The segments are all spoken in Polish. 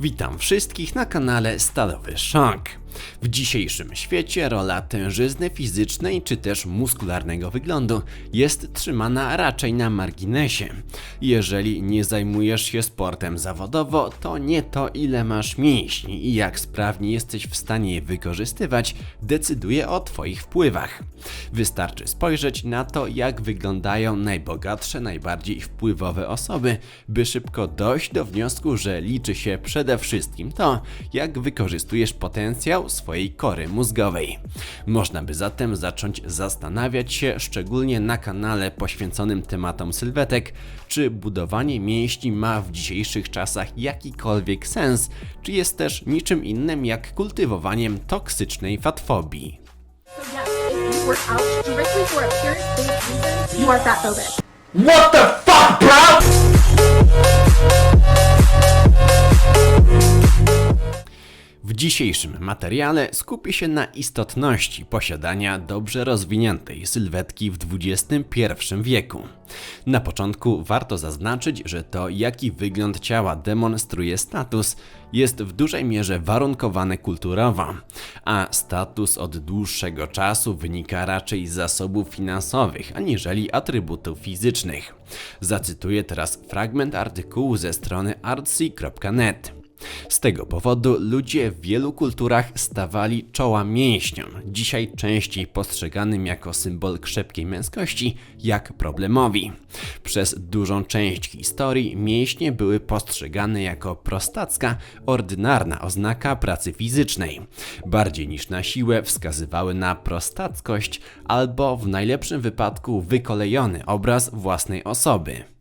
Witam wszystkich na kanale Stalowy Szok. W dzisiejszym świecie rola tężyzny fizycznej czy też muskularnego wyglądu jest trzymana raczej na marginesie. Jeżeli nie zajmujesz się sportem zawodowo, to nie to ile masz mięśni i jak sprawnie jesteś w stanie je wykorzystywać, decyduje o Twoich wpływach. Wystarczy spojrzeć na to, jak wyglądają najbogatsze, najbardziej wpływowe osoby, by szybko dojść do wniosku, że liczy się przede wszystkim to, jak wykorzystujesz potencjał swojej kory mózgowej. Można by zatem zacząć zastanawiać się, szczególnie na kanale poświęconym tematom sylwetek, czy budowanie mięśni ma w dzisiejszych czasach jakikolwiek sens, czy jest też niczym innym jak kultywowaniem toksycznej fatfobii. What the fuck, bro? W dzisiejszym materiale skupię się na istotności posiadania dobrze rozwiniętej sylwetki w XXI wieku. Na początku warto zaznaczyć, że to jaki wygląd ciała demonstruje status jest w dużej mierze warunkowany kulturowo, a status od dłuższego czasu wynika raczej z zasobów finansowych aniżeli atrybutów fizycznych. Zacytuję teraz fragment artykułu ze strony artsy.net. Z tego powodu ludzie w wielu kulturach stawali czoła mięśniom, dzisiaj częściej postrzeganym jako symbol krzepkiej męskości, jak problemowi. Przez dużą część historii mięśnie były postrzegane jako prostacka, ordynarna oznaka pracy fizycznej. Bardziej niż na siłę wskazywały na prostackość albo w najlepszym wypadku wykolejony obraz własnej osoby.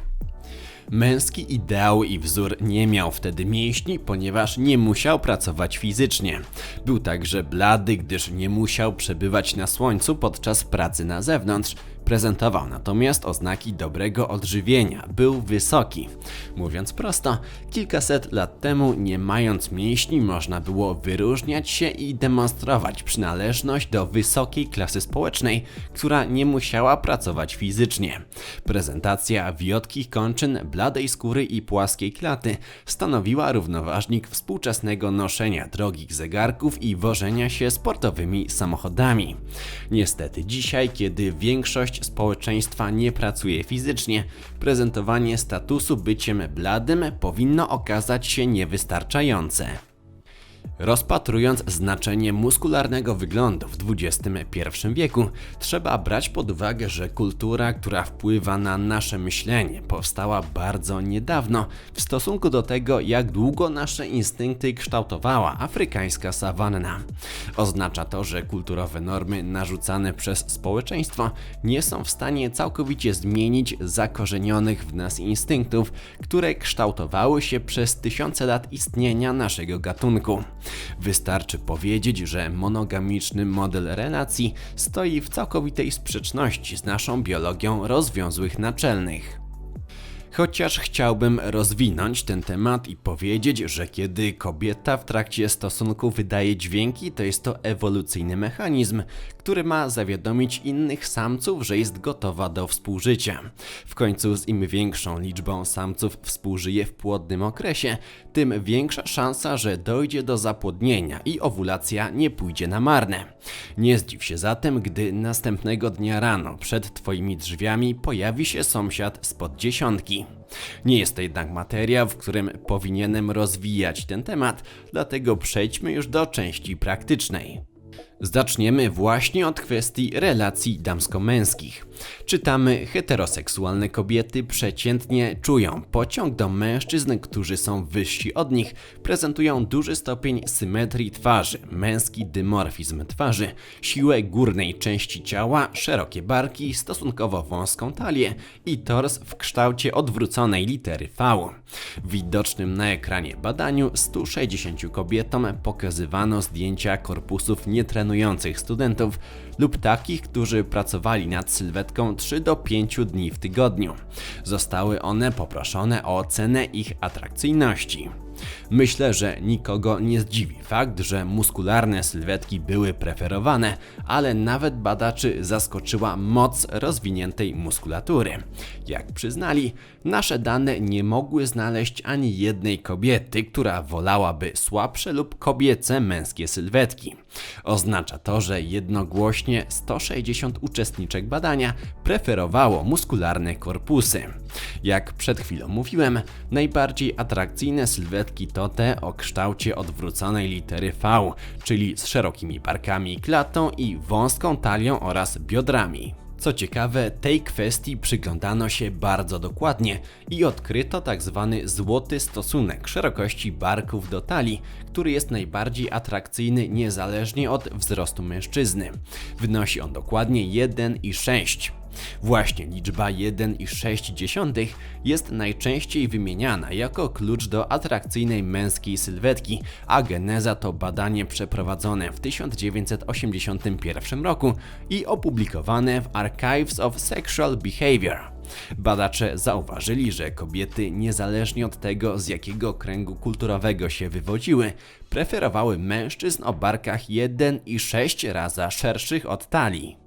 Męski ideał i wzór nie miał wtedy mięśni, ponieważ nie musiał pracować fizycznie. Był także blady, gdyż nie musiał przebywać na słońcu podczas pracy na zewnątrz. Prezentował natomiast oznaki dobrego odżywienia, był wysoki. Mówiąc prosto, kilkaset lat temu, nie mając mięśni, można było wyróżniać się i demonstrować przynależność do wysokiej klasy społecznej, która nie musiała pracować fizycznie. Prezentacja wiotkich kończyn, bladej skóry i płaskiej klaty stanowiła równoważnik współczesnego noszenia drogich zegarków i wożenia się sportowymi samochodami. Niestety dzisiaj, kiedy większość społeczeństwa nie pracuje fizycznie, prezentowanie statusu byciem bladym powinno okazać się niewystarczające. Rozpatrując znaczenie muskularnego wyglądu w XXI wieku, trzeba brać pod uwagę, że kultura, która wpływa na nasze myślenie, powstała bardzo niedawno w stosunku do tego, jak długo nasze instynkty kształtowała afrykańska sawanna. Oznacza to, że kulturowe normy narzucane przez społeczeństwo nie są w stanie całkowicie zmienić zakorzenionych w nas instynktów, które kształtowały się przez tysiące lat istnienia naszego gatunku. Wystarczy powiedzieć, że monogamiczny model relacji stoi w całkowitej sprzeczności z naszą biologią rozwiązłych naczelnych. Chociaż chciałbym rozwinąć ten temat i powiedzieć, że kiedy kobieta w trakcie stosunku wydaje dźwięki, to jest to ewolucyjny mechanizm, który ma zawiadomić innych samców, że jest gotowa do współżycia. W końcu z im większą liczbą samców współżyje w płodnym okresie, tym większa szansa, że dojdzie do zapłodnienia i owulacja nie pójdzie na marne. Nie zdziw się zatem, gdy następnego dnia rano przed twoimi drzwiami pojawi się sąsiad spod dziesiątki. Nie jest to jednak materia, w którym powinienem rozwijać ten temat, dlatego przejdźmy już do części praktycznej. Zaczniemy właśnie od kwestii relacji damsko-męskich. Czytamy, heteroseksualne kobiety przeciętnie czują pociąg do mężczyzn, którzy są wyżsi od nich, prezentują duży stopień symetrii twarzy, męski dymorfizm twarzy, siłę górnej części ciała, szerokie barki, stosunkowo wąską talię i tors w kształcie odwróconej litery V. W widocznym na ekranie badaniu 160 kobietom pokazywano zdjęcia korpusów nietrenujących studentów lub takich, którzy pracowali nad sylwetką 3 do 5 dni w tygodniu. Zostały one poproszone o ocenę ich atrakcyjności. Myślę, że nikogo nie zdziwi fakt, że muskularne sylwetki były preferowane, ale nawet badaczy zaskoczyła moc rozwiniętej muskulatury. Jak przyznali, nasze dane nie mogły znaleźć ani jednej kobiety, która wolałaby słabsze lub kobiece męskie sylwetki. Oznacza to, że jednogłośnie 160 uczestniczek badania preferowało muskularne korpusy. Jak przed chwilą mówiłem, najbardziej atrakcyjne sylwetki to te o kształcie odwróconej litery V, czyli z szerokimi barkami klatą i wąską talią oraz biodrami. Co ciekawe, tej kwestii przyglądano się bardzo dokładnie i odkryto tak zwany złoty stosunek szerokości barków do talii, który jest najbardziej atrakcyjny niezależnie od wzrostu mężczyzny. Wynosi on dokładnie 1,6. Właśnie liczba 1,6 jest najczęściej wymieniana jako klucz do atrakcyjnej męskiej sylwetki, a geneza to badanie przeprowadzone w 1981 roku i opublikowane w Archives of Sexual Behavior. Badacze zauważyli, że kobiety, niezależnie od tego, z jakiego kręgu kulturowego się wywodziły, preferowały mężczyzn o barkach 1,6 razy szerszych od talii.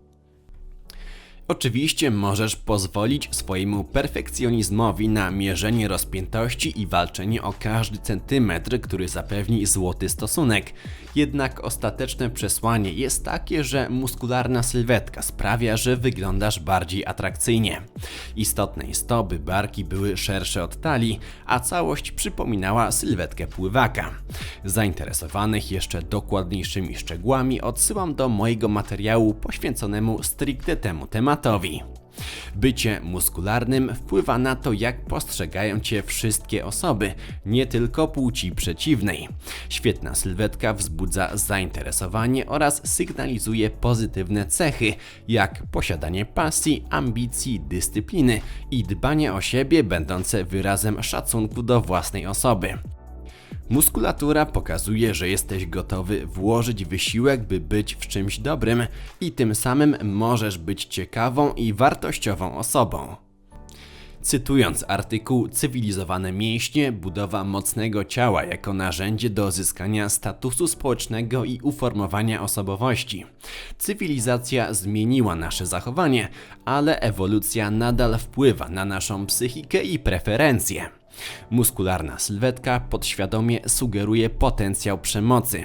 Oczywiście możesz pozwolić swojemu perfekcjonizmowi na mierzenie rozpiętości i walczenie o każdy centymetr, który zapewni złoty stosunek. Jednak ostateczne przesłanie jest takie, że muskularna sylwetka sprawia, że wyglądasz bardziej atrakcyjnie. Istotne jest to, by barki były szersze od talii, a całość przypominała sylwetkę pływaka. Zainteresowanych jeszcze dokładniejszymi szczegółami odsyłam do mojego materiału poświęconemu stricte temu tematowi. Bycie muskularnym wpływa na to, jak postrzegają cię wszystkie osoby, nie tylko płci przeciwnej. Świetna sylwetka wzbudza zainteresowanie oraz sygnalizuje pozytywne cechy, jak posiadanie pasji, ambicji, dyscypliny i dbanie o siebie, będące wyrazem szacunku do własnej osoby. Muskulatura pokazuje, że jesteś gotowy włożyć wysiłek, by być w czymś dobrym i tym samym możesz być ciekawą i wartościową osobą. Cytując artykuł Cywilizowane mięśnie, budowa mocnego ciała jako narzędzie do zyskania statusu społecznego i uformowania osobowości. Cywilizacja zmieniła nasze zachowanie, ale ewolucja nadal wpływa na naszą psychikę i preferencje. Muskularna sylwetka podświadomie sugeruje potencjał przemocy.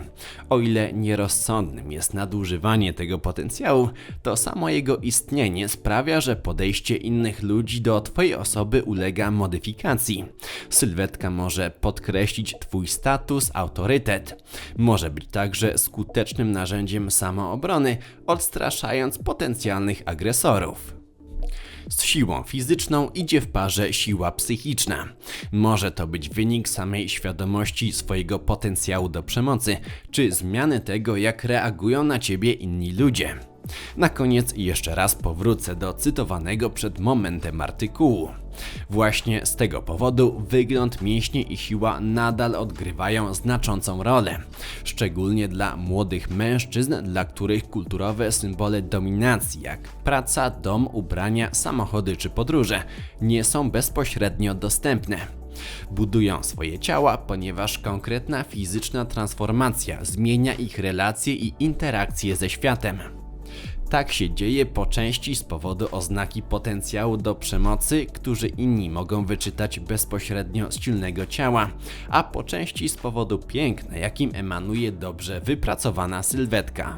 O ile nierozsądnym jest nadużywanie tego potencjału, to samo jego istnienie sprawia, że podejście innych ludzi do Twojej osoby ulega modyfikacji. Sylwetka może podkreślić Twój status, autorytet. Może być także skutecznym narzędziem samoobrony, odstraszając potencjalnych agresorów. Z siłą fizyczną idzie w parze siła psychiczna. Może to być wynik samej świadomości swojego potencjału do przemocy, czy zmiany tego, jak reagują na ciebie inni ludzie. Na koniec jeszcze raz powrócę do cytowanego przed momentem artykułu. Właśnie z tego powodu wygląd mięśni i siła nadal odgrywają znaczącą rolę, szczególnie dla młodych mężczyzn, dla których kulturowe symbole dominacji jak praca, dom, ubrania, samochody czy podróże nie są bezpośrednio dostępne. Budują swoje ciała, ponieważ konkretna fizyczna transformacja zmienia ich relacje i interakcje ze światem. Tak się dzieje po części z powodu oznaki potencjału do przemocy, którzy inni mogą wyczytać bezpośrednio z silnego ciała, a po części z powodu piękna, jakim emanuje dobrze wypracowana sylwetka.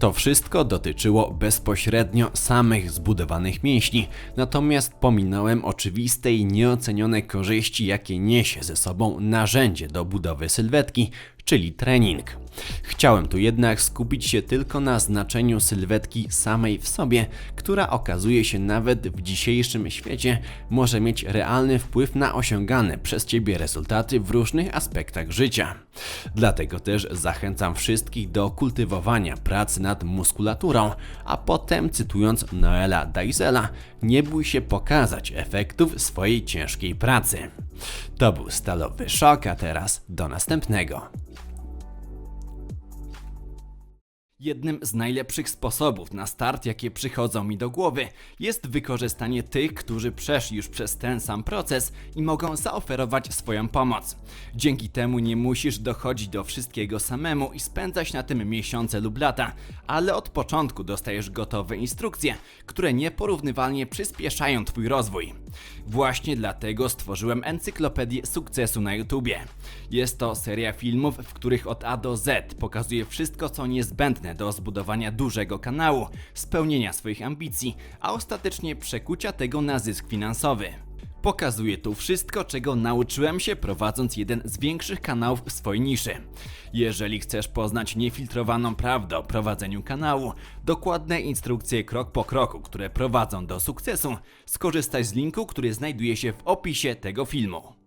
To wszystko dotyczyło bezpośrednio samych zbudowanych mięśni, natomiast pominąłem oczywiste i nieocenione korzyści, jakie niesie ze sobą narzędzie do budowy sylwetki, czyli trening. Chciałem tu jednak skupić się tylko na znaczeniu sylwetki samej w sobie, która okazuje się nawet w dzisiejszym świecie może mieć realny wpływ na osiągane przez Ciebie rezultaty w różnych aspektach życia. Dlatego też zachęcam wszystkich do kultywowania pracy nad muskulaturą, a potem cytując Noela Dysela, nie bój się pokazać efektów swojej ciężkiej pracy. To był stalowy szok, a teraz do następnego. Jednym z najlepszych sposobów na start, jakie przychodzą mi do głowy, jest wykorzystanie tych, którzy przeszli już przez ten sam proces i mogą zaoferować swoją pomoc. Dzięki temu nie musisz dochodzić do wszystkiego samemu i spędzać na tym miesiące lub lata, ale od początku dostajesz gotowe instrukcje, które nieporównywalnie przyspieszają Twój rozwój. Właśnie dlatego stworzyłem Encyklopedię Sukcesu na YouTubie. Jest to seria filmów, w których od A do Z pokazuję wszystko, co niezbędne do zbudowania dużego kanału, spełnienia swoich ambicji, a ostatecznie przekucia tego na zysk finansowy. Pokazuję tu wszystko, czego nauczyłem się prowadząc jeden z większych kanałów w swojej niszy. Jeżeli chcesz poznać niefiltrowaną prawdę o prowadzeniu kanału, dokładne instrukcje krok po kroku, które prowadzą do sukcesu, skorzystaj z linku, który znajduje się w opisie tego filmu.